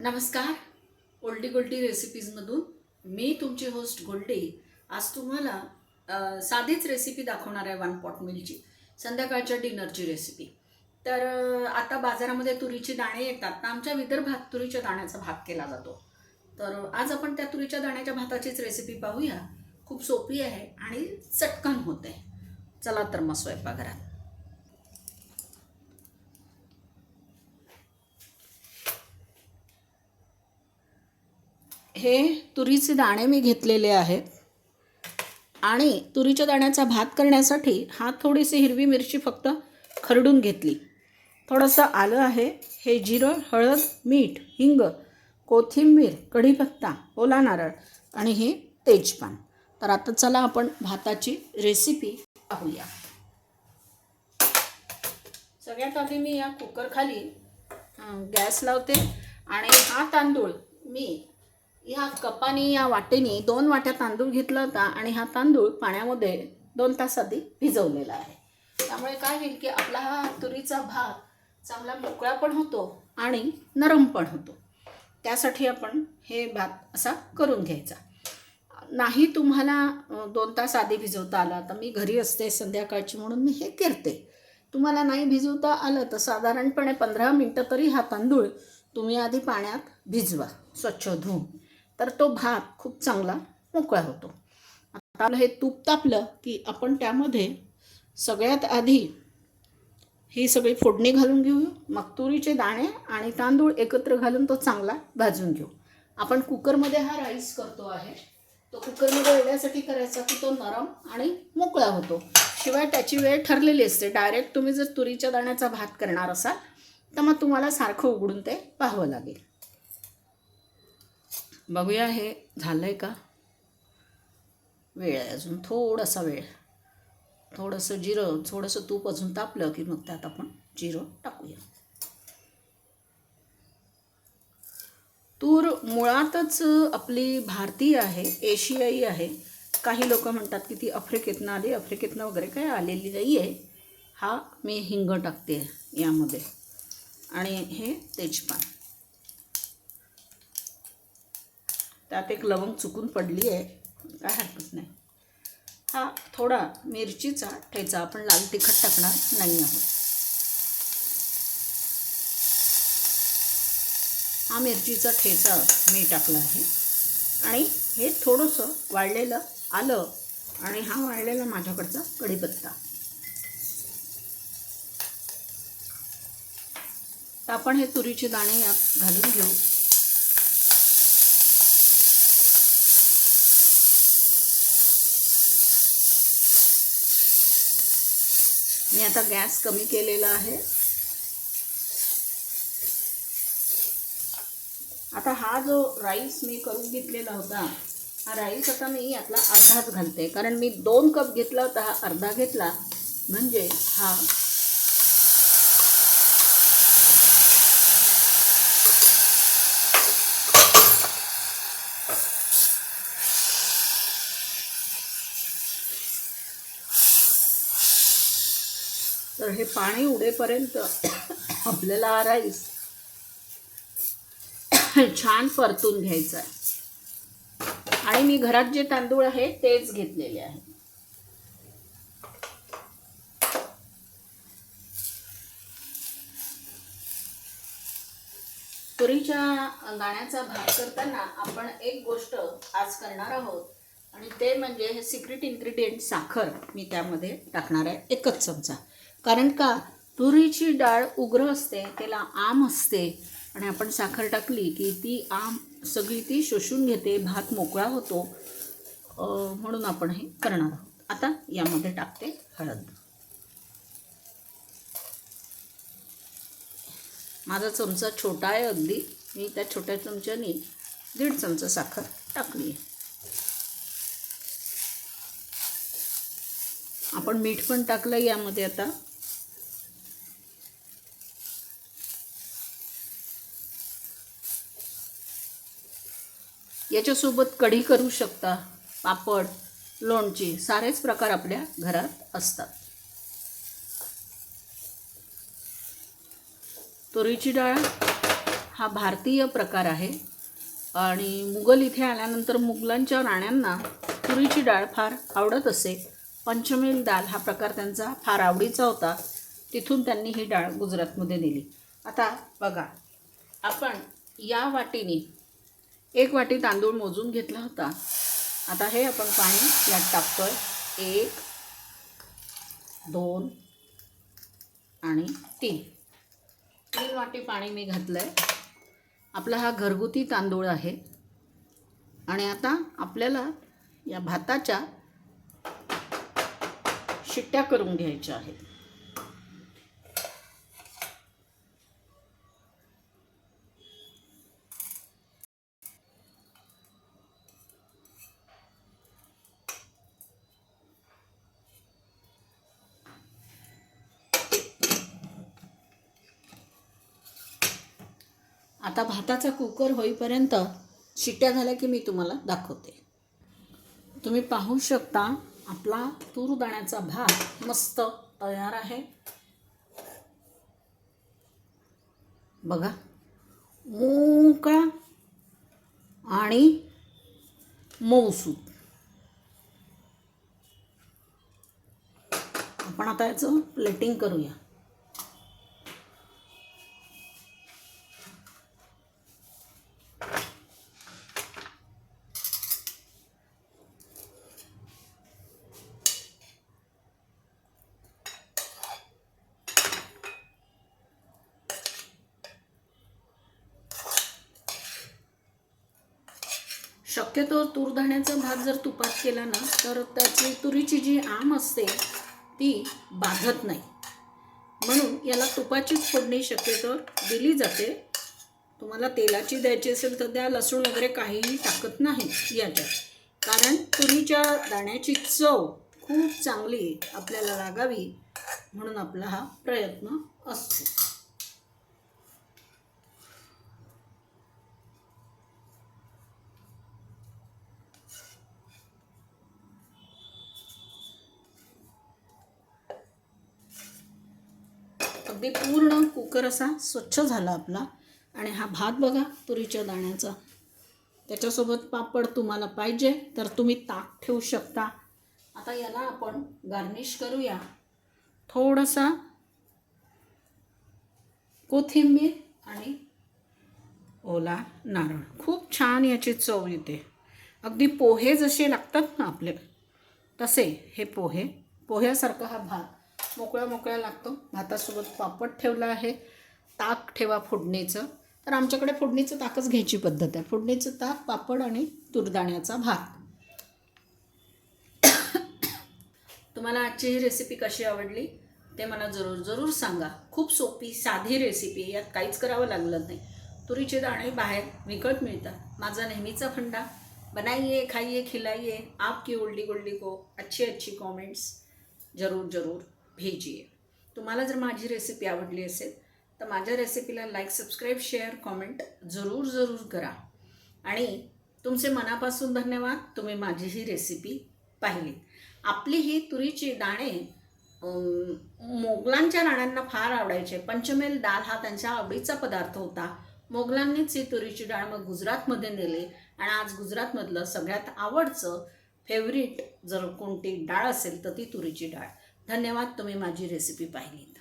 नमस्कार. ओल्डी गोल्डी रेसिपीजमधून मी तुमची होस्ट गोल्डी. आज तुम्हाला साधीच रेसिपी दाखवणार आहे वन पॉट मिलची संध्याकाळच्या डिनरची रेसिपी तर आता बाजारामध्ये तुरीचे दाणे येतात. तर आमच्या विदर्भात तुरीच्या दाण्याचा भात केला जातो. तर आज आपण त्या तुरीच्या दाण्याच्या भाताचीच रेसिपी पाहूया. खूप सोपी आहे आणि चटकन होते. चला तर मग स्वयंपाकघरात. हे तुरीचे दाणे मी घेतलेले आहेत. आणि तुरीच्या दाण्याचा भात करण्यासाठी हा थोडीशी हिरवी मिरची फक्त खरडून घेतली. थोडंसं आलं आहे. हे जिरं हळद मीठ हिंग कोथिंबीर कढीपत्ता ओला नारळ आणि हे तेजपान. तर आता चला आपण भाताची रेसिपी पाहूया. सगळ्यात आधी मी या कुकरखाली गॅस लावते आणि हा तांदूळ मी या कपानी या वाटेनी दोन वाट्या तांदूळ घेतला होता आणि हा तांदूळ पाण्यामध्ये दोन तास आधी भिजवलेला आहे. त्यामुळे काय होईल की आपला हा तुरीचा भात चांगला मोकळा पण होतो आणि नरम पण होतो. त्यासाठी आपण हे भात असा करून घ्यायचा. नाही तुम्हाला दोन तास आधी भिजवता आला तर मी घरी असते संध्याकाळची म्हणून मी हे करते. तुम्हाला नाही भिजवता आलं तर साधारणपणे पंधरा मिनटं तरी हा तांदूळ तुम्ही आधी पाण्यात भिजवा स्वच्छ धुवून. तर तो भात खूप चांगला मोकळा होतो. आता आपलं हे तूप तापलं की आपण त्यामध्ये सगळ्यात आधी ही सगळी फोडणी घालून घेऊ मग तुरीचे दाणे आणि तांदूळ एकत्र घालून तो चांगला भाजून घेऊ. आपण कुकरमध्ये हा राईस करतो आहे. तो कुकरमध्ये एवढ्यासाठी करायचा की तो नरम आणि मोकळा होतो. शिवाय त्याची वेळ ठरलेली असते. डायरेक्ट तुम्ही जर तुरीच्या दाण्याचा भात करणार असाल तर मग तुम्हाला सारखं उघडून ते पाहावं लागेल. बघूया हे झालं आहे का? वेळ आहे अजून थोडासा वेळ. थोडंसं जिरं थोडंसं तूप अजून तापलं की मग त्यात आपण जिरं टाकूया. तूर मुळातच आपली भारतीय आहे एशियाई आहे. काही लोक म्हणतात की ती आफ्रिकेतनं आली आफ्रिकेतनं वगैरे काय आलेली नाही आहे हा मी हिंग टाकते यामध्ये. आणि हे तेजपान. त्यात एक लवंग चुकून पडली आहे. काय हरकत नाही. हा थोडा मिरचीचा ठेचा आपण लाल तिखट टाकणार नाही आहोत. हा मिरचीचा ठेचा मी टाकला आहे. आणि हे थोडंसं वाळलेलं आलं आणि हा वाळलेला माझ्याकडचा कढीपत्ता. तर आपण हे तुरीचे दाणे यात घालून घेऊ. मी आता गॅस कमी केलेला आहे. आता हा जो राईस मी करून घेतलेला होता हा राईस आता मी यातला अर्धाच घालते. कारण मी दोन कप घेतला होता हा अर्धा घेतला. म्हणजे हा तर हे पाणी उडेपर्यंत आपल्याला हा राईस छान परतून घ्यायचा आहे. आणि मी घरात जे तांदूळ आहे तेच घेतलेले आहे. तुरीच्या गाण्याचा भाग करताना आपण एक गोष्ट आज करणार आहोत. आणि ते म्हणजे हे सिक्रेट इन्ग्रेडियंट साखर मी त्यामध्ये टाकणार आहे एकच चमचा. कारण का? तुरीची डाळ उग्र असते त्याला आम असते. आणि आपण साखर टाकली की ती आम सगळी ती शोषून घेते भात मोकळा होतो. म्हणून आपण हे करणार आहोत. आता यामध्ये टाकते हळद. माझा चमचा छोटा आहे अगदी. मी त्या छोट्या चमच्यानी दीड चमचा साखर टाकली आहे. आपण मीठ पण टाकलं यामध्ये आता. याच्यासोबत कढी करू शकता पापड लोणची सारेच प्रकार आपल्या घरात असतात. तुरीची डाळ हा भारतीय प्रकार आहे आणि मुघल इथे आल्यानंतर मुघलांच्या राण्यांना तुरीची डाळ फार आवडत असे. पंचमेल डाळ हा प्रकार त्यांचा फार आवडीचा होता. तिथून त्यांनी ही डाळ गुजरातमध्ये नेली. आता बघा आपण या वाटीने एक वाटी तांदूळ मोजून घेतला होता. आता हे आपण पाणी यात टाकतो आहे एक दोन आणि तीन. तीन वाटी पाणी मी घातलं आहे आपला हा घरगुती तांदूळ आहे. आणि आता आपल्याला या भाताच्या शिट्ट्या करून घ्यायच्या आहेत. आता भाताचा कुकर होईपर्यंत शिट्ट्या झाल्या की मी तुम्हाला दाखवते. तुम्ही पाहू शकता आपला तूर दाण्याचा भात मस्त तयार आहे. बघा. मोका आणि मऊसूत आपण आता याचं प्लेटिंग करूया. शक्यतो तूरधाण्याचा भात जर तुपात केला ना तर त्याची तुरीची जी आम असते ती बाधत नाही. म्हणून याला तुपाचीच फोडणी शक्यतो दिली जाते. तुम्हाला तेलाची द्यायची असेल तर द्या लसूण वगैरे काहीही टाकत नाही याच्यात. कारण तुरीच्या दाण्याची चव खूप चांगली आपल्याला लागावी म्हणून आपला हा प्रयत्न असतो. अगदी पूर्ण कुकर असा स्वच्छ झाला आपला. आणि हा भात बघा तुरीच्या दाण्याचा. त्याच्यासोबत पापड तुम्हाला पाहिजे तर तुम्ही ताक ठेवू शकता. आता याला आपण गार्निश करूया. थोडासा कोथिंबीर आणि ओला नारळ. खूप छान याची चव येते. अगदी पोहे जसे लागतात ना आपले तसे हे पोहे. पोह्यासारखा हा भात मोकळा मोकळा लागतो. भातासोबत पापड ठेवला आहे. ताक ठेवा फोडणीचं. तर आमच्याकडे फोडणीचं ताकच घ्यायची पद्धत आहे. फोडणीचं ताक पापड आणि तुरदाण्याचा भात. तुम्हाला आजची ही रेसिपी कशी आवडली ते मला जरूर जरूर सांगा. खूप सोपी साधी रेसिपी यात काहीच करावं लागलं नाही. तुरीचे दाणे बाहेर विकत मिळतात. माझा नेहमीचा फंडा. बनाइए खाइए खिलाइए आपकी उल्डी गुल्डी को अच्छी अच्छी कॉमेंट्स जरूर जरूर. भेजिए तुम्हाला जर माझी रेसिपी आवडली असेल तर माझ्या रेसिपीला लाईक सबस्क्राईब शेअर कॉमेंट जरूर जरूर करा. आणि तुमचे मनापासून धन्यवाद तुम्ही माझी ही रेसिपी पाहिली. आपली ही तुरीची दाणे मोगलांच्या राण्यांना फार आवडायचे. पंचमेल डाळ हा त्यांच्या आवडीचा पदार्थ होता. मोगलांनीच ही तुरीची डाळ मग गुजरातमध्ये नेली. आणि आज गुजरातमधलं सगळ्यात आवडचं फेवरेट जर कोणती डाळ असेल तर ती तुरीची डाळ. धन्यवाद तुम्ही माझी रेसिपी पाहिलीत